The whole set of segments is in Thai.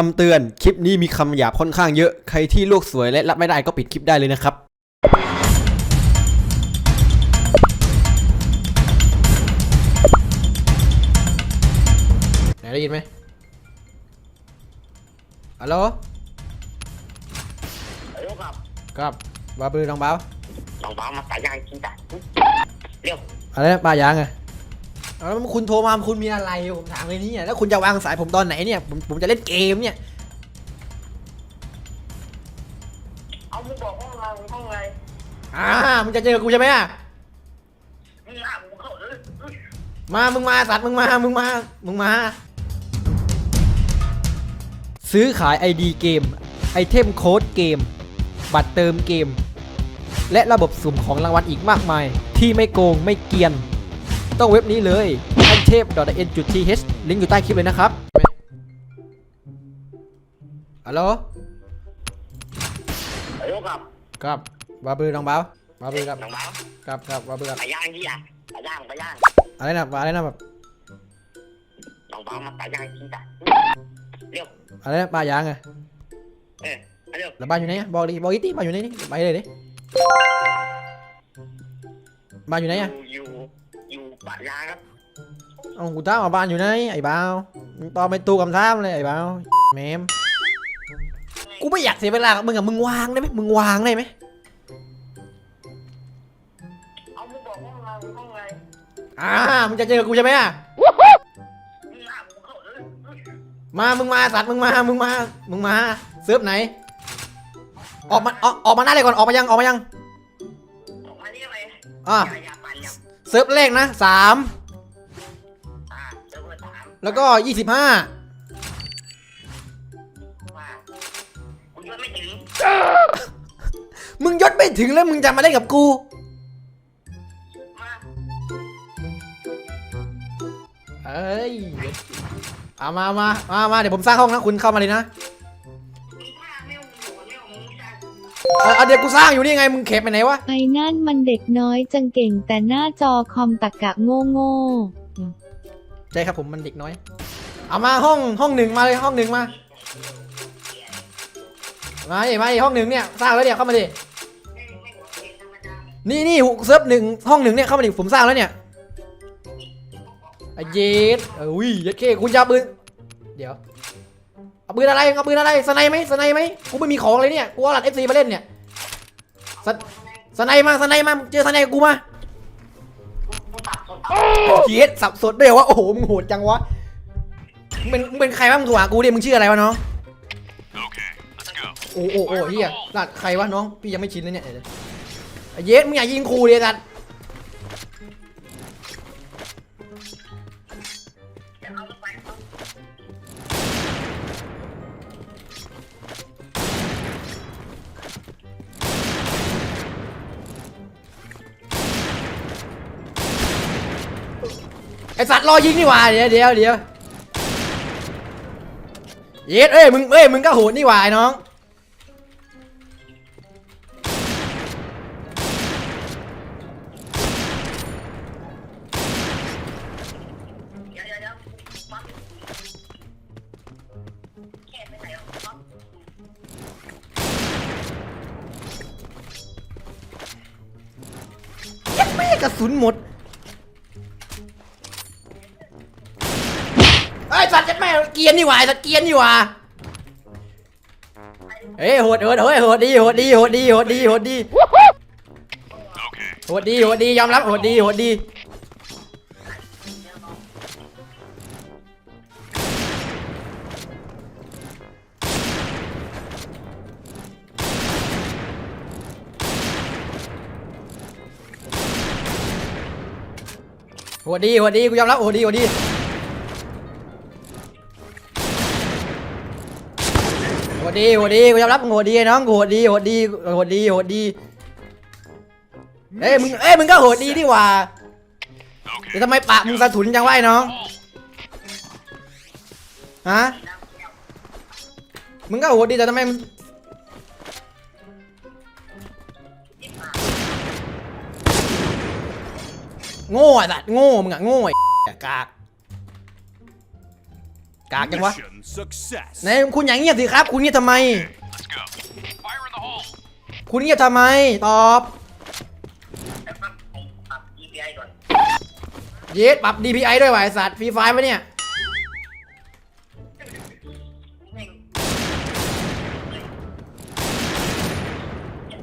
คำเตือน คลิปนี้มีคำหยาบค่อนข้างเยอะ ใครที่โลกสวยและรับไม่ได้ก็ปิดคลิปได้เลยนะครับ ไหนได้ยินไหมฮัลโหลเร็วครับครับบาบือน้องบ้าวน้องบ้ามาตายางกินจ้ะเร็วอะไรนะป้ายางไงเอา แล้วคุณโทรมาคุณมีอะไรผมถามเลยนี่เนี่ยแล้วคุณจะวางสายผมตอนไหนเนี่ยผมผมจะเล่นเกมเนี่ยเอามึงบอกห้องเราห้องอะไรอ่ามึงจะเจอกูใช่ไหมอะมึงอะมึงเข้าเออมามึงมาสัตว์มึงมามึงมามึงมา ซื้อขาย ID เกม ไอเทมโค้ดเกม บัตรเติมเกม และระบบสุ่มของรางวัลอีกมากมาย ที่ไม่โกงไม่เกรียน ต้องเว็บนี้เลยอันเทพ .n.th ลิงก์อยู่ใต้คลิปเลยนะครับฮัลโหลเร็วครับครับบาบือน้องบ้าวบาบือครับน้องบ้าครับครับบาบือครับตายางที่อะตายางตายางอะไรนะอะไรนะแบบน้องบ้ามาตายางกินจ้ะเร็วอะไรนะป้ายางไงเออเร็วแล้วบ้านอยู่ไหนอะบอกดิบอกอีติบ้านอยู่ไหนนี่ไปเลยดิบ้านอยู่ไหนอะอยู่อยู่ ปะยางครับเอากูถามว่าบ้านอยู่ไหนไอ้บ้าวมึงตอบไม่ตูคำถามเลยไอ้บ้าวแมมกูไม่อยากเสียเวลากับมึงอะมึงวางได้ไหมมึงวางได้ไหมเอามึงบอกห้องเราห้องอะไรอ่ามึงจะเจอกูใช่ไหมอะมึงอะมึงเข้าเออมามึงมาสัตว์มึงมามึงมามึงมาเซิร์ฟไหน ออกมาออกออกมาหน้าเลยก่อนออกมายังออกมายังออกมาเรียกอะไรอ่าอย่าอย่าปั่นอย่า เซิร์ฟแรกนะสามอ่าเจ้าเบอร์สามแล้วก็ยี่สิบห้าว่ากูยังไม่ถึงมึงยศไม่ถึงแล้วมึงจะมาเล่นกับกูมาเอ้ยเอามามามามาเดี๋ยวผมสร้างห้องนะคุณเข้ามาเลยนะ เอาเอาเดี๋ยวกูสร้างอยู่นี่ไงมึงเข็บไปไหนวะ ไอ้นั่นมันเด็กน้อยจังเก่งแต่หน้าจอคอมตะกะโง่โง่ใช่ครับผมมันเด็กน้อย เอามาห้องห้องหนึ่งมาเลยห้องหนึ่งมา มาดิมาดิห้องหนึ่งเนี่ยสร้างแล้วเนี่ยเข้ามาดิไม่ไม่หัวเรียนธรรมดานี่นี่เซิร์ฟหนึ่งห้องหนึ่งเนี่ยเข้ามาดิผมสร้างแล้วเนี่ยไอ้เย็ดเอ้ยเย็ดเคคุณจะเอาปืนเดี๋ยวเอา ปืนอะไรเอาปืนอะไรสไนไหมสไนไหมกูไม่มีของเลยเนี่ยกูเอาหลัดเอฟซีมาเล่นเนี่ยสไสไนมาสไนมาเจอสไนกับกูมากูตัดสดเย็ดสับสนด้วยวะโอ้โหมึงโหดจังวะมึงเป็นมึงเป็นใครวะมึงโทรหากูดิมึงชื่ออะไรวะน้องโอ้โอ้โอ้เฮียรหัสใครวะน้องพี่ยังไม่ชินเลยเนี่ยเดี๋ยวไอ้เย็ดมึงอย่ายิงครูเลยสัตว์ สัตว์รอยิงนี่หว่าเดี๋ยวเดี๋ยวเดี๋ยวเย็ดเอ้ยมึงเอ้ยมึงก็โหดนี่หว่าไอ้น้องเดี๋ยวเดี๋ยวเดี๋ยวปั๊บแค่ไปไหนอะปั๊บยัดแม่กระสุนหมด เกียนนี่หว่าไอ้สเกียนนี่หว่าเฮ้ยโหดโหดเฮ้ยโหดดีโหดดีโหดดีโหดดีโหดดีโหดดีโหดดียอมรับโหดดีโหดดีโหดดีโหดดีกูยอมรับโหดดีโหดดี ดดีโหดดีกูยอมรับโหดดีไอ้น้องกูโหดดีโหดดีโหดดีโหดดีเอ้ยมึงเอ้ยมึงก็โหดดีนี่หว่าแต่ทำไมปากมึงสะทุนจังวะไอ้น้องฮะมึงก็โหดดีแต่ทำไมมึงโง่อ้สัตว์โง่มึงอะโง่ไอ้กาก กากจังวะ Mission success. ไหนคุณอย่างเงียบสิครับ คุณเงียบทำไม Let's go. Fire in the hole. คุณเงียบทำไม ตอบแล้วก็ผมปรับ DPI ก่อนเยสปรับ DPI ด้วยวะไอสัตว์ฟรีไฟล์ปะเนี่ยแม่ง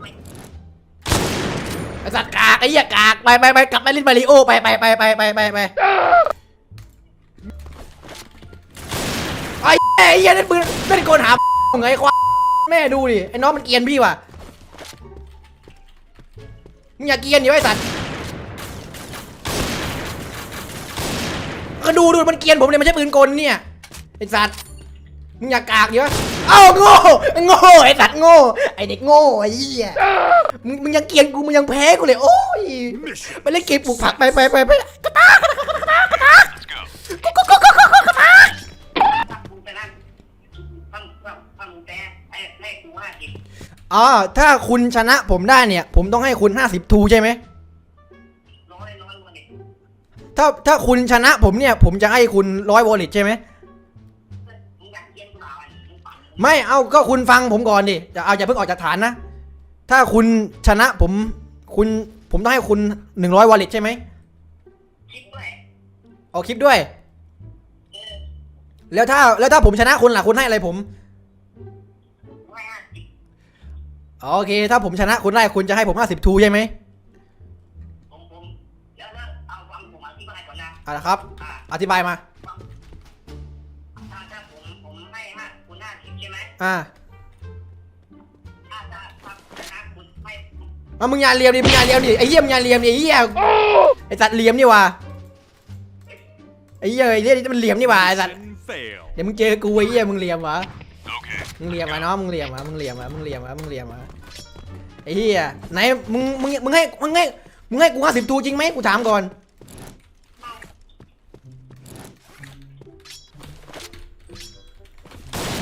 ไม่ไอสัตว์กากไอ้เหี้ยกากไปไปไปกลับไปเล่นมาริโอไปไปไปไปไปไปไป ไอ้ไอ้เหี้ยเล่นปืนเล่นกลหาไงควาแม่ดูดิไอ้น้องมันเกรียนพี่ว่ะมึงอย่าเกรียนดิวะไอ้สัตว์ก็ดูดูมันเกรียนผมเลยมันใช่ปืนกลเนี่ยไอ้สัตว์มึงอย่ากากดิวะเอ้าโง่โง่ไอ้สัตว์โง่ไอ้เด็กโง่ไอ้เหี้ยมึงมึงยังเกรียนกูมึงยังแพ้กูเลยโอ้ยไปเล่นเกมปลูกผักไปไปไปไป อ๋อถ้าคุณชนะผมได้เนี่ย ผมต้องให้คุณ50ทูใช่ไหมน้อยน้อยกว่าเด็กถ้าถ้าคุณชนะผมเนี่ย ผมจะให้คุณร้อยวอลเล็ตใช่ไหมมึงอยากเกียนกูเปล่าอะมึงปรับไม่เอาก็คุณฟังผมก่อนดิจะเอาอย่าเพิ่งออกจากฐานนะ ถ้าคุณชนะผมคุณผมต้องให้คุณ100วอลเล็ตใช่ไหมคิดด้วยเอาคลิปด้วย เออแล้วถ้าแล้วถ้าผมชนะคุณล่ะคุณให้อะไรผมไม่ โอเค ถ้าผมชนะคุณได้คุณจะให้ผม50ทูใช่ไหมผมผมเดี๋ยวแล้วเอาฟังผมอธิบายก่อนนะอะนะครับ อ่าอธิบายมา ถ้าถ้าผมผมให้ห้าคุณห้าสิบใช่ไหมอ่าถ้าถ้าถ้าชนะคุณให้มามึงอย่าเหลียมดิมึงอย่าเหลียมดิไอ้เหี้ยมึงอย่าเหลียมดิไอ้เหี้ยไอ้สัตว์เหลียมนี่ว่ะไอ้เหี้ยไอ้เหี้ยนี่มันเหลียมนี่ว่ะไอ้สัตว์ Mission fail. เดี๋ยวมึงเจอกูไอ้เหี้ยมึงเหลียมวะ Okay. มึงเหลียมวะเนาะมึงเหลียมวะมึงเหลียมวะมึงเหลียมวะมึงเหลียมวะ ไอ้เหี้ยไหนมึงมึงมึงให้มึงให้มึงให้กูห้าสิบตูจริงไหมกูถามก่อน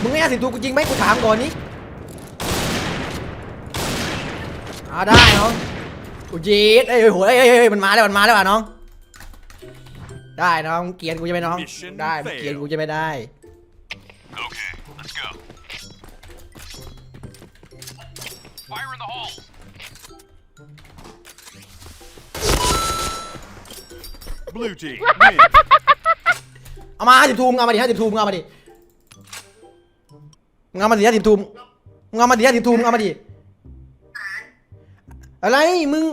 มึงให้ห้าสิบตูกูจริงไหมกูถามก่อนนี่อ่าได้น้องกูจีดเอ้ยโหเอ้ยเอ้ยเอ้ยมันมาแล้วมันมาแล้วอะน้อง ได้น้องเกรียนกูจะไปน้อง Mission ได้มึงเกรียนกูจะไม่ได้ Blue team win. เอามาห้าสิบทูมงเอามาดิห้าสิบทูมงเอามาดิมึงเอามาดิห้าสิบทูมมึงเอามาดิห้าสิบทูมงเอามาดิอะไรมึง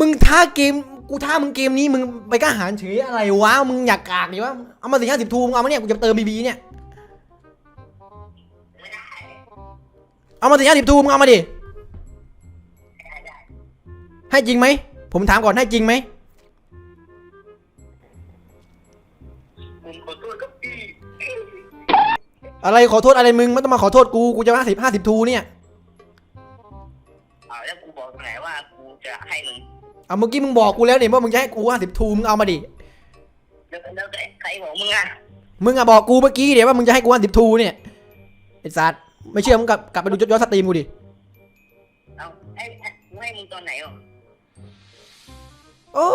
มึงท้าเกมกูท้ามึงเกมนี้มึงไปกล้าหารเฉยอะไรวะมึงอยากกากดิวะเอามาสิห้าสิบทูมงเอามาเนี่ยกูจะเติมบีบีเนี่ยไม่ได้เอามาสิห้าสิบทูมงเอามาดิไม่ได้ ให้จริงไหม ผมถามก่อนให้จริงไหมผมขอโทษครับพี่อะไรขอโทษอะไรมึงไม่ต้องมาขอโทษกูกูจะห้าสิบห้าสิบทูเนี่ยเอาแล้วกูบอกตรงไหนว่ากูจะให้มึงเอาเมื่อกี้มึงบอกกูแล้วเนี่ยว่ามึงจะให้กูห้าสิบทูมึงเอามาดิแล้วแล้วใครบอกมึงอะมึงอะบอกกูเมื่อกี้เดี๋ยวว่ามึงจะให้กูห้าสิบทูเนี่ยไอ้สัตว์ไม่เชื่อมึงกลับกลับไปดูย้อนสตรีมกูดิเอาไอ้ไอ้กูให้มึงตอนไหนอะ โอ้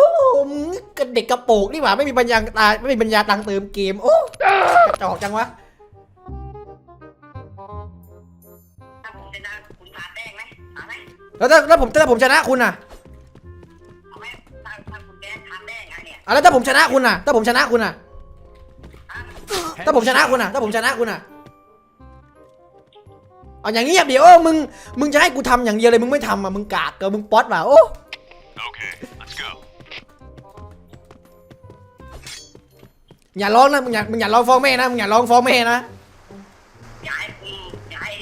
กระเด็กกระโปงนี่หว่าไม่มีปัญญาตาไม่มีปัญญาตังเติมเกม โอ้กระจอกจังวะถ้าผมชนะคุณทาแป้งไหมเอาไหมแล้วถ้าแล้วผมถ้าผมชนะคุณน่ะเอาไหมถ้าถ้าคุณแพ้ทาแป้งอะเนี่ยอะแล้วถ้าผมชนะคุณน่ะ ถ้าผมชนะคุณน่ะ อะถ้าผมชนะคุณน่ะ ถ้าผมชนะคุณน่ะเอาอย่างเงียบเดี๋ยวโอ้มึงมึงจะให้กูทำอย่างเดียวเลยมึงไม่ทำอะมึงกากเกินมึงป๊อตว่ะโอ้ Okay. อย่าร้องนะมึงอย่ามึงอย่าร้องฟ้องแม่นะมึงอย่าร้องฟ้องแม่นะอย่าให้คุณอย่าให้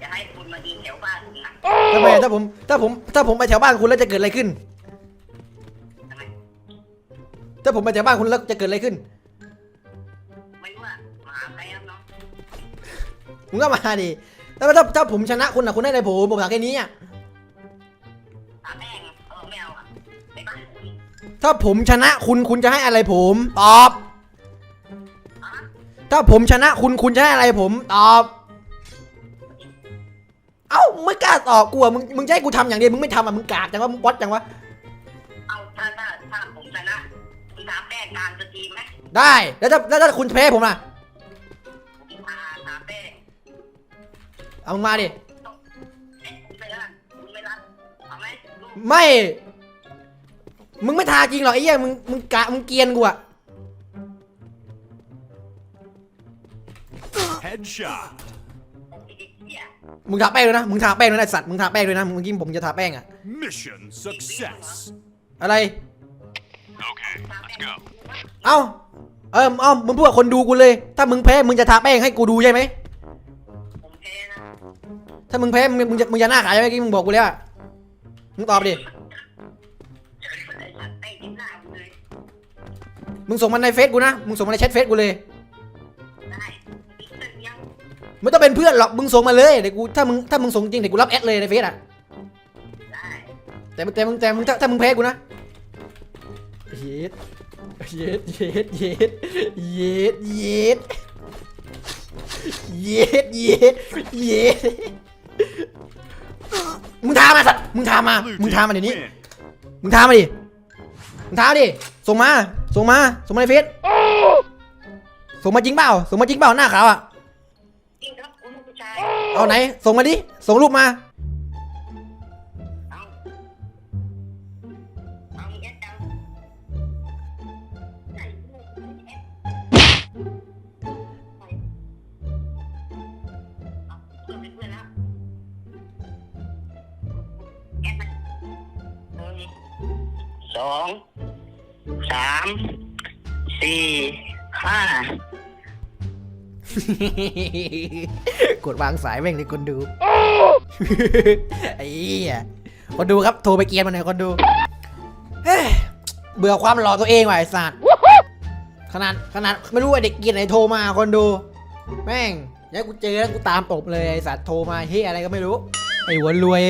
อย่าให้คุณมายิงแถวบ้านคุณนะทำไมถ้าผมถ้าผมถ้าผมไปแถวบ้านคุณแล้วจะเกิดอะไรขึ้น ทำไมถ้าผมไปแถวบ้านคุณแล้วจะเกิดอะไรขึ้นไม่รู้อะมาหาใครครับน้องมึงก็มาดิแล้วถ้าถ้าผมชนะคุณอะคุณได้อะไรผมผมถามแค่นี้อะทาแป้งเออไม่เอาอะไปบ้านคุณถ้าผมชนะคุณคุณจะให้อะไรผม ตอบอะ ถ้าผมชนะคุณคุณชนะอะไรผมตอบ เอ้าไม่กล้าตอบกลัวมึงมึงจะให้กูทำอย่างเดียวมึงไม่ทำอะมึงกาดจังวะมึงป๊อตจังวะเอาถ้าถ้าถ้าผมชนะคุณถามแป้งตารสตรีมไหมได้แล้วถ้าแล้วถ้าคุณแพ้ผมล่ะเอามาดิเไม่ลยไม่ มึงไม่ทาจริงหรอไอ้เหี้ยมึงมึงกะมึงเกรียนกูอะ Headshot. ไอ้เด็กเหี้ยมึงทาแป้งด้วยนะ มึงทาแป้งด้วยนะไอ้สัตว์ มึงทาแป้งด้วยนะ เมื่อกี้ผมจะทาแป้งอะ Mission success. อะไร Okay, let's go. เอ้า เออเอ้ามึงพูดกับคนดูกูเลย ถ้ามึงแพ้ มึงจะทาแป้งให้กูดูใช่ไหม ผมแพ้นะถ้ามึงแพ้ มึงมึงจะมึงจะหน้าขายใช่ไหมเมื่อกี้มึงบอกกูแล้วอะมึงตอบดิ ไอ้สัตว์ไอ้ยิ้มหน้ากูเลยมึงส่งมันในเฟซกูนะ มึงส่งมันในแชทเฟซกูเลยได้เรื่องยัง ไม่ต้องเป็นเพื่อนหรอกมึงส่งมาเลยเดี๋ยวกูถ้ามึงถ้ามึงส่งจริงเดี๋ยวกูรับแอดเลยในเฟซอะแต่แต่มึงแต่มึงถ้าถ้ามึงแพ้กูนะเย็ดเย็ดเย็ดเย็ดเย็ดเย็ดเย็ดเย็ดเย็ดมึงทามาสัตว์มึงทามามึงทามาเดี๋ยวนี้มึงทามาดิมึงทามาดิส่งมาส่งมาส่งมาในเฟซส่งมาจริงเปล่าส่งมาจริงเปล่าหน้าขาวอะ ชายเอาไหน ส่งมาดิ ส่งรูปมา เอาเอามีเอสจังไหนลูกมีเอสไหนเอาเพื่อนเป็นเพื่อนแล้วเอสมันหนึ่งสองสามสี่ห้า กดวางสายแม่งเลยคนดู ไอ้เหี้ยคนดูครับ โทรไปเกรียนมาหน่อยคนดูเฮ้ยเบื่อความหล่อตัวเองว่ะไอ้สัตว์ ขนาดขนาดไม่รู้ว่าเด็กเกรียนไหนโทรมาคนดู แม่งอยังกูเจอแล้วกูตามตบเลยไอ้สัตว์โทรมาเฮ้ยอะไรก็ไม่รู้ ไอ้หัวรวย